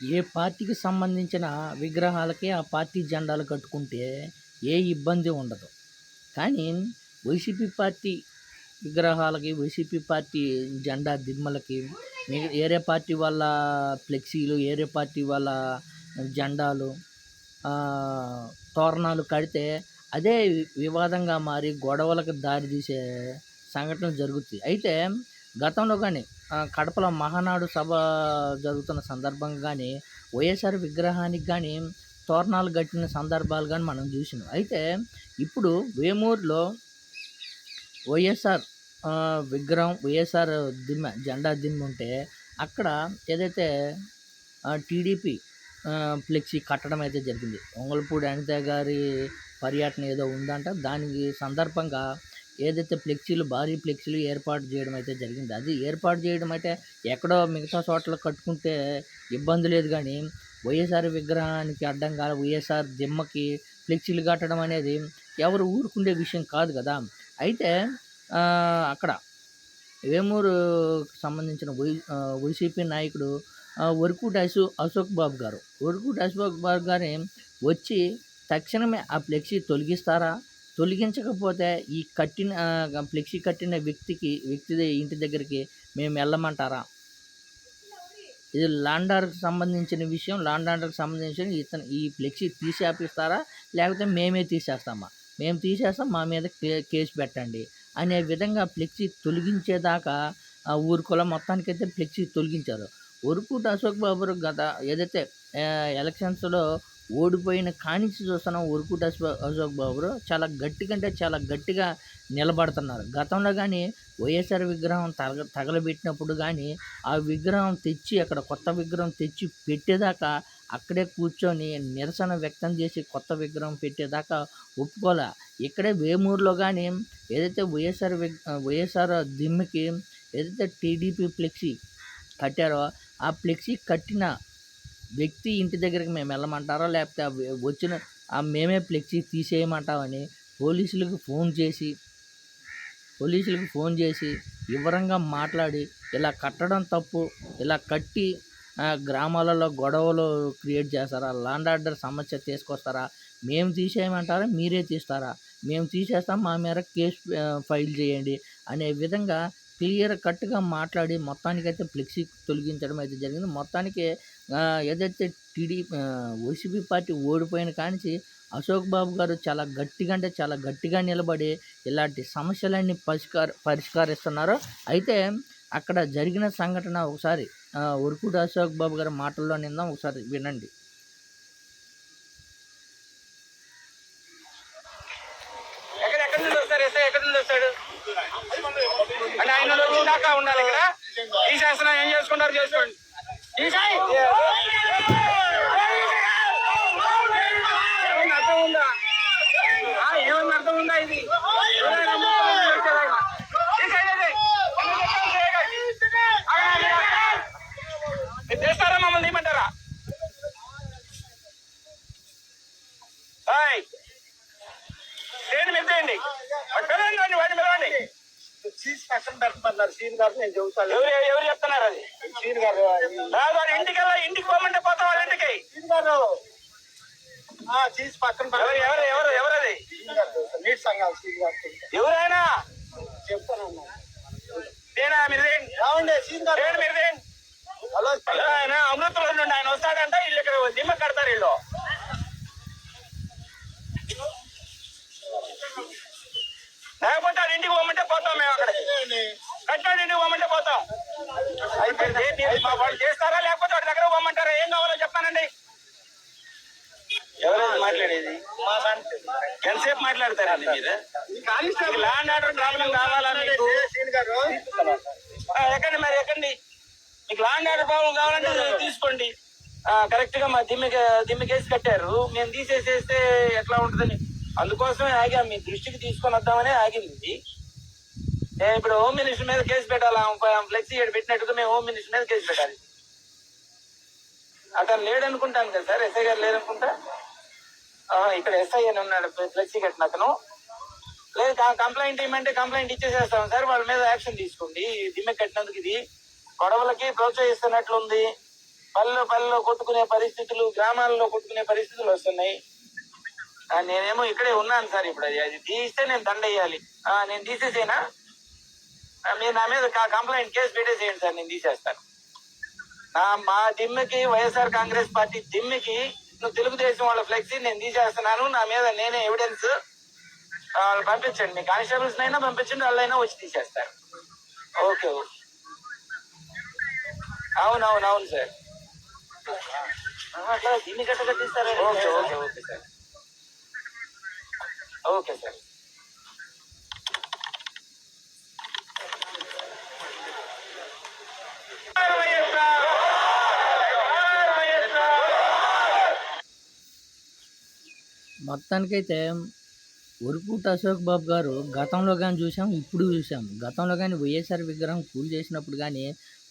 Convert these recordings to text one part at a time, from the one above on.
ఏ పార్టీకి సంబంధించిన విగ్రహాలకి ఆ పార్టీ జెండాలు కట్టుకుంటే ఏ ఇబ్బంది ఉండదు. కానీ వైసీపీ పార్టీ విగ్రహాలకి వైసీపీ పార్టీ జెండా దిమ్మలకి ఏరే పార్టీ వాళ్ళ ఫ్లెక్సీలు ఏరే పార్టీ వాళ్ళ జెండాలు తోరణాలు కడితే అదే వివాదంగా మారి గొడవలకు దారితీసే సంఘటనలు జరుగుతాయి. అయితే గతంలో కానీ కడపలో మహానాడు సభ జరుగుతున్న సందర్భంగా కానీ వైఎస్ఆర్ విగ్రహానికి కానీ తోరణాలు కట్టిన సందర్భాలు కానీ మనం చూసినాం. అయితే ఇప్పుడు వేమూరులో వైఎస్ఆర్ విగ్రహం వైఎస్ఆర్ దిమ్మ జెండా దిమ్మ ఉంటే అక్కడ ఏదైతే టీడీపీ ఫ్లెక్సీ కట్టడం అయితే జరిగింది. ఒంగల్పూడి అనిత గారి పర్యటన ఏదో ఉందంట. దానికి సందర్భంగా ఏదైతే ఫ్లెక్సీలు భారీ ఫ్లెక్సీలు ఏర్పాటు చేయడం అయితే జరిగింది. అది ఏర్పాటు చేయడం అయితే ఎక్కడో మిగతా చోట్ల కట్టుకుంటే ఇబ్బంది లేదు కానీ వైఎస్ఆర్ విగ్రహానికి అడ్డం కాల వైఎస్ఆర్ దిమ్మకి ఫ్లెక్సీలు కట్టడం అనేది ఎవరు ఊరుకుండే విషయం కాదు కదా. అయితే అక్కడ వేమూరు సంబంధించిన వై వైసీపీ నాయకుడు ఆ, అశో అశోక్ బాబు గారు వరకుటి అశోక్ బాబు గారి వచ్చి తక్షణమే ఆ ఫ్లెక్సీ తొలగిస్తారా? తొలగించకపోతే ఈ కట్టిన ఫ్లెక్సీ కట్టిన వ్యక్తికి వ్యక్తి ఇంటి దగ్గరికి మేము వెళ్ళమంటారా? ఇది లాండర్కి సంబంధించిన విషయం లాండర్కి సంబంధించిన ఇతను ఈ ఫ్లెక్సీ తీసేపిస్తారా? లేకపోతే మేమే తీసేస్తామా? మేము తీసేస్తాం మా మీద కేసు పెట్టండి అనే విధంగా ఫ్లెక్సీ తొలగించేదాకా ఆ ఊరుకుల మొత్తానికైతే ఫ్లెక్సీ తొలగించారు. ఒరుకుట అశోక్ బాబు గత ఏదైతే ఎలక్షన్స్లో ఓడిపోయిన కానించి చూస్తున్నాం ఉరుకుట అశోక్ బాబు చాలా గట్టి కంటే చాలా గట్టిగా నిలబడుతున్నారు. గతంలో కానీ వైఎస్ఆర్ విగ్రహం తగ తగలబెట్టినప్పుడు కానీ ఆ విగ్రహం తెచ్చి అక్కడ కొత్త విగ్రహం తెచ్చి పెట్టేదాకా అక్కడే కూర్చొని నిరసన వ్యక్తం చేసి కొత్త విగ్రహం పెట్టేదాకా ఒప్పుకోలే. ఇక్కడే వేమూరులో కానీ ఏదైతే వైఎస్ఆర్ విగ్ వైఎస్ఆర్ దిమ్మకి ఏదైతే టీడీపీ ఫ్లెక్సీ కట్టారో ఆ ఫ్లెక్సీ కట్టిన వ్యక్తి ఇంటి దగ్గరికి మేము వెళ్ళమంటారా? లేకపోతే వచ్చిన మేమే ఫ్లెక్సీ తీసేయమంటామని పోలీసులకు ఫోన్ చేసి పోలీసులకు ఫోన్ చేసి వివరంగా మాట్లాడి ఇలా కట్టడం తప్పు ఇలా కట్టి గ్రామాలలో గొడవలు క్రియేట్ చేస్తారా? లాండ్ ఆర్డర్ సమస్య తీసుకొస్తారా? మేము తీసేయమంటారా? మీరే తీస్తారా? మేము తీసేస్తాం మా మేర కేసు ఫైల్ చేయండి అనే విధంగా క్లియర్ కట్గా మాట్లాడి మొత్తానికైతే ఫ్లెక్సీ తొలగించడం అయితే జరిగింది. మొత్తానికి ఏదైతే టీడీ వైసీపీ పార్టీ ఓడిపోయిన కానించి అశోక్ బాబు గారు చాలా గట్టిగా అంటే చాలా గట్టిగా నిలబడి ఇలాంటి సమస్యలన్నీ పరిష్కార పరిష్కరిస్తున్నారు అయితే అక్కడ జరిగిన సంఘటన ఒకసారి ఉరుకుడు అశోక్ బాబు గారి మాటల్లో నిందాం. ఒకసారి వినండి. ఎక్కడ ఎక్కడి నుండి వస్తారు ఎస్ఐ ఎక్కడి నుండి వస్తాడు అంటే ఆయన రోజు దాకా ఉండాలి ఇక్కడ తీసేస్తున్నా ఏం చేసుకుంటారు చేసుకోండి తీసేయ్. పెట్టమన్నారు సీన్ గారు నేను చెబుతాను. ఎవరు ఎవరు చెప్తున్నారు అది? సీన్ గారు వాడు ఇంటికి ఇంటికి పోమంటే పోతాం వాళ్ళ ఇంటికి? సీన్ గారు ఆ చీజ్ పక్కన ఎవరు ఎవరు ఎవరు చెబుతాను. నీట్ సంఘాలు సీన్ గారు ఎవరైనా చెప్తానన్నా దేనా మీరు రావండి సీన్ గారు. మీరు హలో ఆయన అమృతలో నుండి ఆయన వస్తాడంట వీళ్ళు ఇక్కడ దిమ్మ కడతారు వీళ్ళు లేకపోతే వాడి ఇంటికి పోమంటే పోతాం మేము అక్కడ కట్టాడు ఇంటికి పోమంటే పోతాం. వాళ్ళు చేస్తారా లేకపోతే వాడి దగ్గర పోమంటారా ఏం కావాలో చెప్పానండి ఎవరైనా మాట్లాడేది? ఎంతసేపు మాట్లాడతారండి మీరు? ల్యాండ్ ఆర్డర్ ప్రాబ్లం కావాలా మీకు? సీన్ గారు? ఆ, ఎక్కండి మరి ఎక్కండి. మీకు ల్యాండ్ ఆర్డర్ ప్రాబ్లం కావాలంటే తీసుకోండి. కరెక్ట్గా మా దిమ్మి దిమ్మి కేసు కట్టారు. మేము తీసేసేస్తే ఎట్లా ఉంటుందని. అందుకోసమే ఆగాం. మీ దృష్టికి తీసుకొని వద్దామని ఆగింది. నేను ఇప్పుడు హోమ్ మినిస్టర్ మీద కేసు పెట్టాలా? ఫ్లెక్సీ పెట్టినట్టుగా మేము హోమ్ మినిస్టర్ మీద కేసు పెట్టాలి. అతను లేడనుకుంటాను కదా సార్ ఎస్ఐ గారు లేడనుకుంటా ఇక్కడ ఎస్ఐ అని ఉన్నాడు ఫ్లెక్సీ కట్టిన అతను. లేదు కంప్లైంట్ ఇవ్వమంటే కంప్లైంట్ ఇచ్చేసేస్తాం సార్ వాళ్ళ మీద యాక్షన్ తీసుకోండి. దిమ్మె కట్టినందుకు ఇది గొడవలకి ప్రోత్సహిస్తున్నట్లుంది. పల్లెలో పల్లెలో కొట్టుకునే పరిస్థితులు గ్రామాల్లో కొట్టుకునే పరిస్థితులు వస్తున్నాయి. నేనేమో ఇక్కడే ఉన్నాను సార్ ఇప్పుడు. అది అది తీస్తే నేను దండ వేయాలి. నేను తీసేసేనా? మీరు నా మీద కంప్లైంట్ కేసు పెట్టేసేయండి సార్? నేను తీసేస్తాను. నా మా దిమ్మెకి వైఎస్ఆర్ కాంగ్రెస్ పార్టీ దిమ్మెకి నువ్వు తెలుగుదేశం వాళ్ళ ఫ్లెక్సీ నేను తీసేస్తున్నాను. నా మీద నేనే ఎవిడెన్స్ వాళ్ళు పంపించండి. మీ కానిస్టేబుల్స్ అయినా పంపించండి వాళ్ళైనా వచ్చి తీసేస్తారు. Okay okay. అవును అవును అవును సార్. అట్లా దీన్ని తీస్తారా okay okay okay sir. Okay sir. మొత్తానికైతే ఉరుకుట అశోక్ బాబు గారు గతంలో కానీ చూసాం ఇప్పుడు చూసాం. గతంలో కానీ వైఎస్ఆర్ విగ్రహం కూల్ చేసినప్పుడు కానీ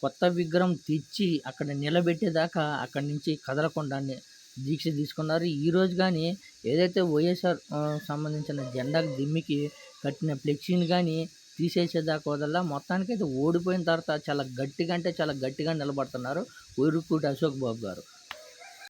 కొత్త విగ్రహం తెచ్చి అక్కడ నిలబెట్టేదాకా అక్కడి నుంచి కదలకుండా దీక్ష తీసుకున్నారు. ఈ రోజు కానీ ఏదైతే వైఎస్ఆర్ సంబంధించిన జెండా దిమ్మికి కట్టిన ఫ్లెక్సీని కానీ తీసేసేదాకా వదల్లా మొత్తానికైతే ఓడిపోయిన తర్వాత చాలా గట్టిగా అంటే చాలా గట్టిగా నిలబడుతున్నారు ఉరుకుట అశోక్ బాబు గారు.